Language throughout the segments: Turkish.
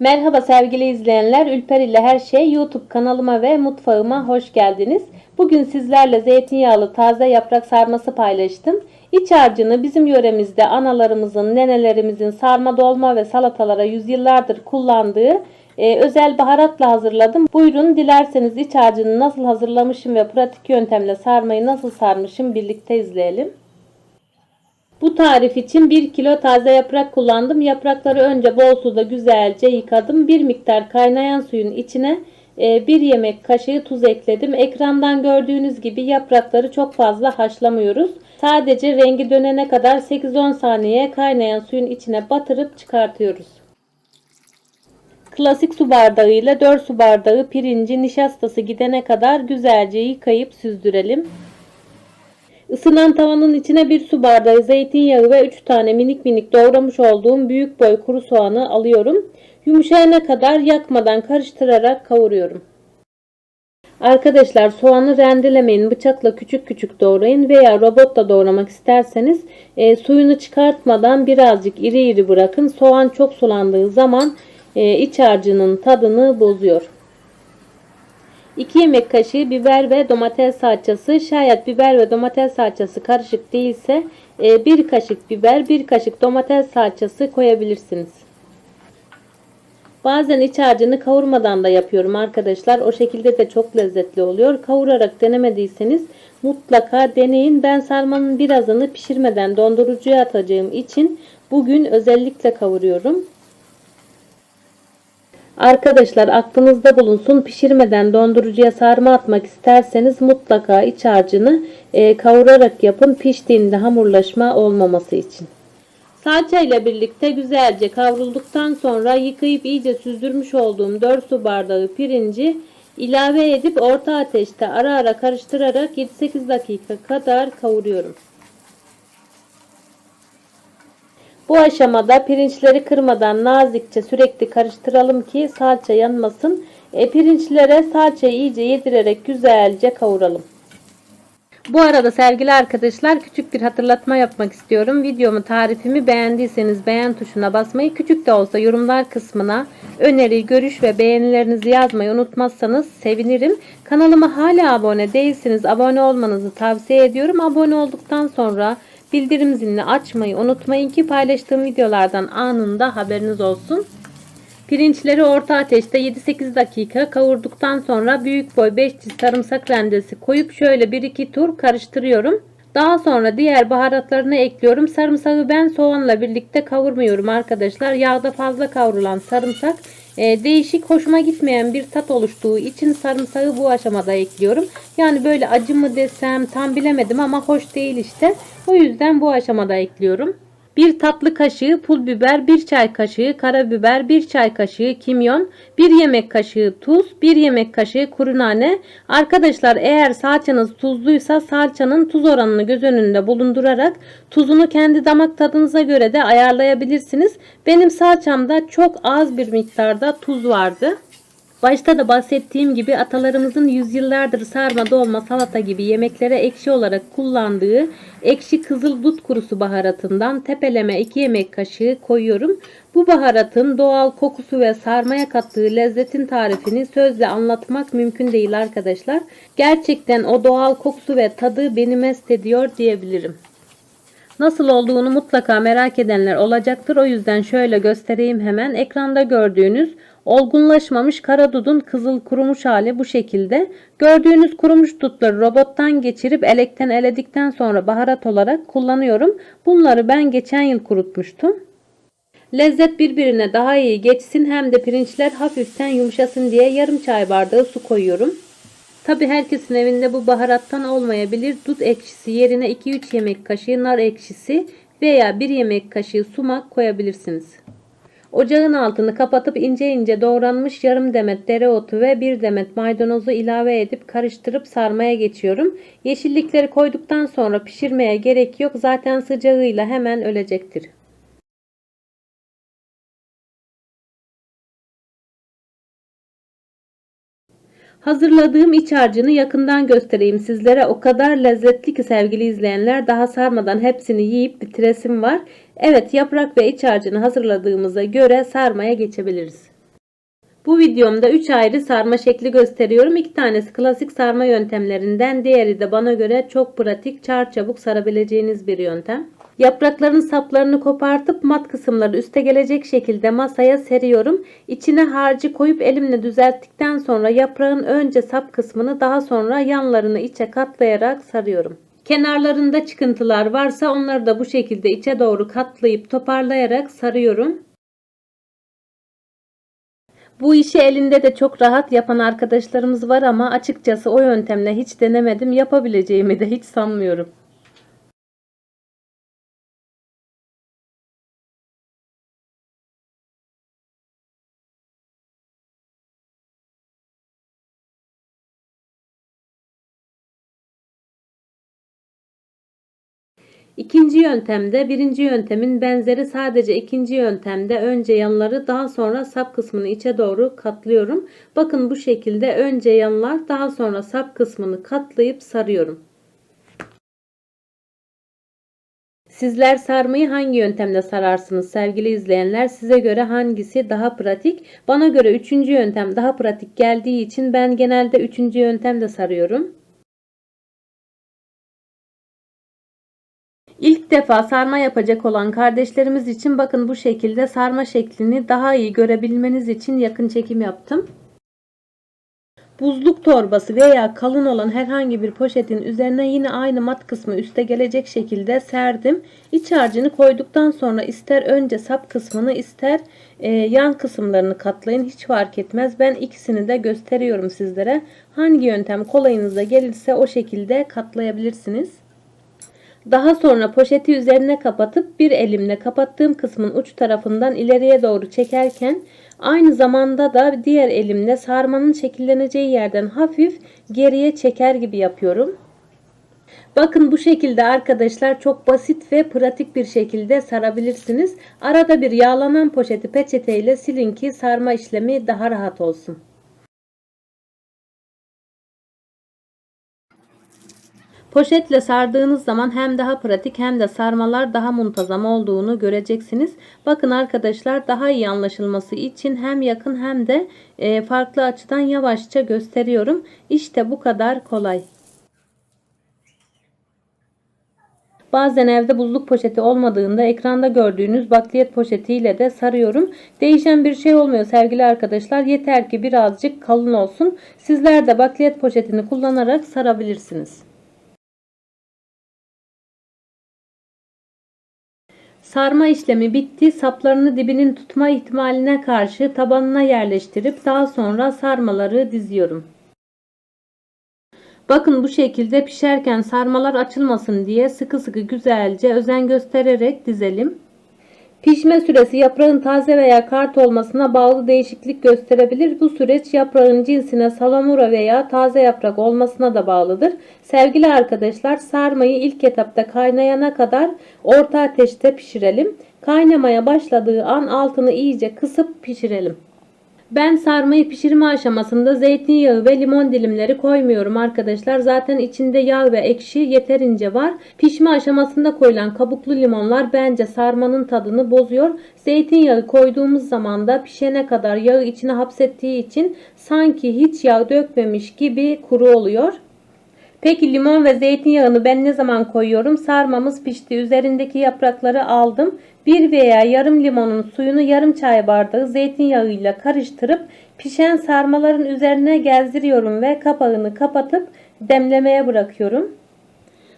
Merhaba sevgili izleyenler. Ülper ile her şey YouTube kanalıma ve mutfağıma hoş geldiniz. Bugün sizlerle zeytinyağlı taze yaprak sarması paylaştım. İç harcını bizim yöremizde analarımızın, nenelerimizin sarma dolma ve salatalara yüzyıllardır kullandığı e, özel baharatla hazırladım. Buyurun dilerseniz iç harcını nasıl hazırlamışım ve pratik yöntemle sarmayı nasıl sarmışım birlikte izleyelim. Bu tarif için 1 kilo taze yaprak kullandım. Yaprakları önce bol suda güzelce yıkadım. Bir miktar kaynayan suyun içine 1 yemek kaşığı tuz ekledim. Ekrandan gördüğünüz gibi yaprakları çok fazla haşlamıyoruz. Sadece rengi dönene kadar 8-10 saniye kaynayan suyun içine batırıp çıkartıyoruz. Klasik su bardağı ile 4 su bardağı pirinci nişastası gidene kadar güzelce yıkayıp süzdürelim. Isınan tavanın içine bir su bardağı zeytinyağı ve 3 tane minik minik doğramış olduğum büyük boy kuru soğanı alıyorum. Yumuşayana kadar yakmadan karıştırarak kavuruyorum. Arkadaşlar soğanı rendelemeyin. Bıçakla küçük küçük doğrayın veya robotla doğramak isterseniz e, suyunu çıkartmadan birazcık iri iri bırakın. Soğan çok sulandığı zaman e, iç harcının tadını bozuyor. 2 yemek kaşığı biber ve domates salçası. Şayet biber ve domates salçası karışık değilse 1 e, kaşık biber, 1 kaşık domates salçası koyabilirsiniz. Bazen iç harcını kavurmadan da yapıyorum arkadaşlar. O şekilde de çok lezzetli oluyor. Kavurarak denemediyseniz mutlaka deneyin. Ben sarmanın birazını pişirmeden dondurucuya atacağım için bugün özellikle kavuruyorum. Arkadaşlar aklınızda bulunsun pişirmeden dondurucuya sarma atmak isterseniz mutlaka iç harcını e, kavurarak yapın piştiğinde hamurlaşma olmaması için. Salça ile birlikte güzelce kavrulduktan sonra yıkayıp iyice süzdürmüş olduğum 4 su bardağı pirinci ilave edip orta ateşte ara ara karıştırarak 7-8 dakika kadar kavuruyorum. Bu aşamada pirinçleri kırmadan nazikçe sürekli karıştıralım ki salça yanmasın. E, pirinçlere salçayı iyice yedirerek güzelce kavuralım. Bu arada sevgili arkadaşlar küçük bir hatırlatma yapmak istiyorum. Videomu tarifimi beğendiyseniz beğen tuşuna basmayı küçük de olsa yorumlar kısmına öneri, görüş ve beğenilerinizi yazmayı unutmazsanız sevinirim. Kanalıma hala abone değilseniz abone olmanızı tavsiye ediyorum. Abone olduktan sonra bildirim zilini açmayı unutmayın ki paylaştığım videolardan anında haberiniz olsun. Pirinçleri orta ateşte 7-8 dakika kavurduktan sonra büyük boy 5 çiz sarımsak rendesi koyup şöyle 1-2 tur karıştırıyorum. Daha sonra diğer baharatlarını ekliyorum. Sarımsağı ben soğanla birlikte kavurmuyorum arkadaşlar. Yağda fazla kavrulan sarımsak e, değişik hoşuma gitmeyen bir tat oluştuğu için sarımsağı bu aşamada ekliyorum. Yani böyle acı mı desem tam bilemedim ama hoş değil işte. O yüzden bu aşamada ekliyorum. 1 tatlı kaşığı pul biber, 1 çay kaşığı karabiber, 1 çay kaşığı kimyon, 1 yemek kaşığı tuz, 1 yemek kaşığı kuru nane. Arkadaşlar eğer salçanız tuzluysa salçanın tuz oranını göz önünde bulundurarak tuzunu kendi damak tadınıza göre de ayarlayabilirsiniz. Benim salçamda çok az bir miktarda tuz vardı. Başta da bahsettiğim gibi atalarımızın yüzyıllardır sarma, dolma, salata gibi yemeklere ekşi olarak kullandığı ekşi kızıl dut kurusu baharatından tepeleme 2 yemek kaşığı koyuyorum. Bu baharatın doğal kokusu ve sarmaya kattığı lezzetin tarifini sözle anlatmak mümkün değil arkadaşlar. Gerçekten o doğal kokusu ve tadı beni mest ediyor diyebilirim. Nasıl olduğunu mutlaka merak edenler olacaktır. O yüzden şöyle göstereyim hemen. Ekranda gördüğünüz Olgunlaşmamış karadudun kızıl kurumuş hali bu şekilde. Gördüğünüz kurumuş dutları robottan geçirip elekten eledikten sonra baharat olarak kullanıyorum. Bunları ben geçen yıl kurutmuştum. Lezzet birbirine daha iyi geçsin hem de pirinçler hafiften yumuşasın diye yarım çay bardağı su koyuyorum. Tabi herkesin evinde bu baharattan olmayabilir. Dut ekşisi yerine 2-3 yemek kaşığı nar ekşisi veya 1 yemek kaşığı sumak koyabilirsiniz. Ocağın altını kapatıp ince ince doğranmış yarım demet dereotu ve bir demet maydanozu ilave edip karıştırıp sarmaya geçiyorum. Yeşillikleri koyduktan sonra pişirmeye gerek yok. Zaten sıcağıyla hemen ölecektir. Hazırladığım iç harcını yakından göstereyim sizlere. O kadar lezzetli ki sevgili izleyenler daha sarmadan hepsini yiyip bitiresim var. Evet yaprak ve iç harcını hazırladığımıza göre sarmaya geçebiliriz. Bu videomda 3 ayrı sarma şekli gösteriyorum. 2 tanesi klasik sarma yöntemlerinden, diğeri de bana göre çok pratik, çarçabuk sarabileceğiniz bir yöntem. Yaprakların saplarını kopartıp mat kısımları üste gelecek şekilde masaya seriyorum. İçine harcı koyup elimle düzelttikten sonra yaprağın önce sap kısmını daha sonra yanlarını içe katlayarak sarıyorum. Kenarlarında çıkıntılar varsa onları da bu şekilde içe doğru katlayıp toparlayarak sarıyorum. Bu işi elinde de çok rahat yapan arkadaşlarımız var ama açıkçası o yöntemle hiç denemedim. Yapabileceğimi de hiç sanmıyorum. İkinci yöntemde birinci yöntemin benzeri sadece ikinci yöntemde önce yanları daha sonra sap kısmını içe doğru katlıyorum. Bakın bu şekilde önce yanlar daha sonra sap kısmını katlayıp sarıyorum. Sizler sarmayı hangi yöntemle sararsınız sevgili izleyenler? Size göre hangisi daha pratik? Bana göre üçüncü yöntem daha pratik geldiği için ben genelde üçüncü yöntemle sarıyorum. İlk defa sarma yapacak olan kardeşlerimiz için bakın bu şekilde sarma şeklini daha iyi görebilmeniz için yakın çekim yaptım. Buzluk torbası veya kalın olan herhangi bir poşetin üzerine yine aynı mat kısmı üste gelecek şekilde serdim. İç harcını koyduktan sonra ister önce sap kısmını ister e, yan kısımlarını katlayın. Hiç fark etmez. Ben ikisini de gösteriyorum sizlere. Hangi yöntem kolayınıza gelirse o şekilde katlayabilirsiniz. Daha sonra poşeti üzerine kapatıp bir elimle kapattığım kısmın uç tarafından ileriye doğru çekerken aynı zamanda da diğer elimle sarmanın şekilleneceği yerden hafif geriye çeker gibi yapıyorum. Bakın bu şekilde arkadaşlar çok basit ve pratik bir şekilde sarabilirsiniz. Arada bir yağlanan poşeti peçeteyle silin ki sarma işlemi daha rahat olsun. Poşetle sardığınız zaman hem daha pratik hem de sarmalar daha muntazam olduğunu göreceksiniz. Bakın arkadaşlar daha iyi anlaşılması için hem yakın hem de e, farklı açıdan yavaşça gösteriyorum. İşte bu kadar kolay. Bazen evde buzluk poşeti olmadığında ekranda gördüğünüz bakliyat poşetiyle de sarıyorum. Değişen bir şey olmuyor sevgili arkadaşlar. Yeter ki birazcık kalın olsun. Sizler de bakliyat poşetini kullanarak sarabilirsiniz. Sarma işlemi bitti. Saplarını dibinin tutma ihtimaline karşı tabanına yerleştirip daha sonra sarmaları diziyorum. Bakın bu şekilde pişerken sarmalar açılmasın diye sıkı sıkı güzelce özen göstererek dizelim. Pişme süresi yaprağın taze veya kart olmasına bağlı değişiklik gösterebilir. Bu süreç yaprağın cinsine salamura veya taze yaprak olmasına da bağlıdır. Sevgili arkadaşlar sarmayı ilk etapta kaynayana kadar orta ateşte pişirelim. Kaynamaya başladığı an altını iyice kısıp pişirelim. Ben sarmayı pişirme aşamasında zeytinyağı ve limon dilimleri koymuyorum arkadaşlar. Zaten içinde yağ ve ekşi yeterince var. Pişme aşamasında koyulan kabuklu limonlar bence sarmanın tadını bozuyor. Zeytinyağı koyduğumuz zaman da pişene kadar yağı içine hapsettiği için sanki hiç yağ dökmemiş gibi kuru oluyor. Peki limon ve zeytinyağını ben ne zaman koyuyorum? Sarmamız pişti. Üzerindeki yaprakları aldım. Bir veya yarım limonun suyunu yarım çay bardağı zeytinyağıyla karıştırıp pişen sarmaların üzerine gezdiriyorum ve kapağını kapatıp demlemeye bırakıyorum.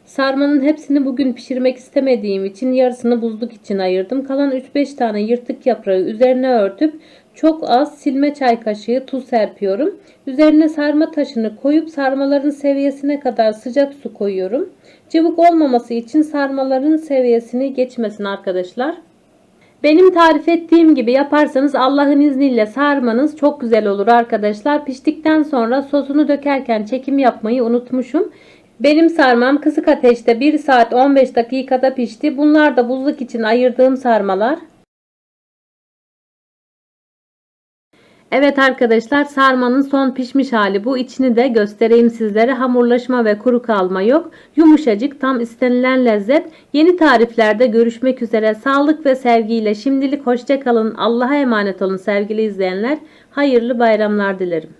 Sarmanın hepsini bugün pişirmek istemediğim için yarısını buzluk için ayırdım. Kalan 3-5 tane yırtık yaprağı üzerine örtüp çok az silme çay kaşığı tuz serpiyorum. Üzerine sarma taşını koyup sarmaların seviyesine kadar sıcak su koyuyorum. Cıvık olmaması için sarmaların seviyesini geçmesin arkadaşlar. Benim tarif ettiğim gibi yaparsanız Allah'ın izniyle sarmanız çok güzel olur arkadaşlar. Piştikten sonra sosunu dökerken çekim yapmayı unutmuşum. Benim sarmam kısık ateşte 1 saat 15 dakikada pişti. Bunlar da buzluk için ayırdığım sarmalar. Evet arkadaşlar sarmanın son pişmiş hali bu. İçini de göstereyim sizlere. Hamurlaşma ve kuru kalma yok. Yumuşacık tam istenilen lezzet. Yeni tariflerde görüşmek üzere. Sağlık ve sevgiyle şimdilik hoşça kalın. Allah'a emanet olun sevgili izleyenler. Hayırlı bayramlar dilerim.